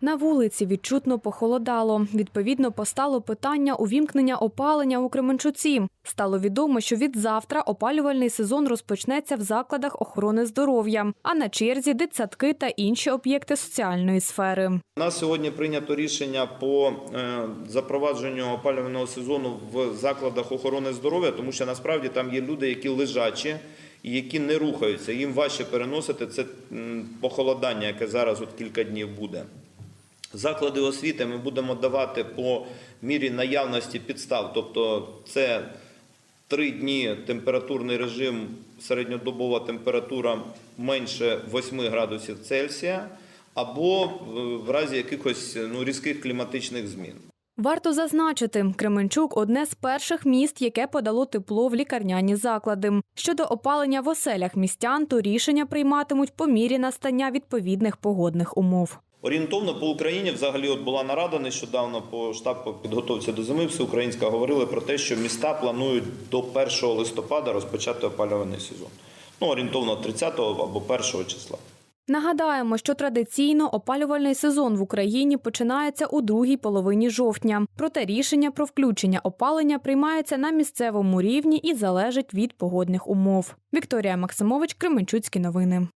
На вулиці відчутно похолодало. Відповідно, постало питання увімкнення опалення у Кременчуці. Стало відомо, що від завтра опалювальний сезон розпочнеться в закладах охорони здоров'я, а на черзі дитсадки та інші об'єкти соціальної сфери. У нас сьогодні прийнято рішення по е, запровадженню опалювального сезону в закладах охорони здоров'я, тому що насправді там є люди, які лежачі і які не рухаються. Їм важче переносити це похолодання, яке зараз от кілька днів буде. Заклади освіти ми будемо давати по мірі наявності підстав, тобто це три дні температурний режим, середньодобова температура менше 8 градусів Цельсія, або е, в разі якихось ну, різких кліматичних змін. Варто зазначити, Кременчук одне з перших міст, яке подало тепло в лікарняні заклади. Щодо опалення в оселях містян, то рішення прийматимуть по мірі настання відповідних погодних умов. Орієнтовно по Україні взагалі от була нарада нещодавно по штаб по підготовці до зими всеукраїнська говорили про те, що міста планують до 1 листопада розпочати опалювальний сезон. Ну, орієнтовно 30 або 1 числа. Нагадаємо, що традиційно опалювальний сезон в Україні починається у другій половині жовтня. Проте рішення про включення опалення приймається на місцевому рівні і залежить від погодних умов. Вікторія Максимович, Кременчуцькі новини.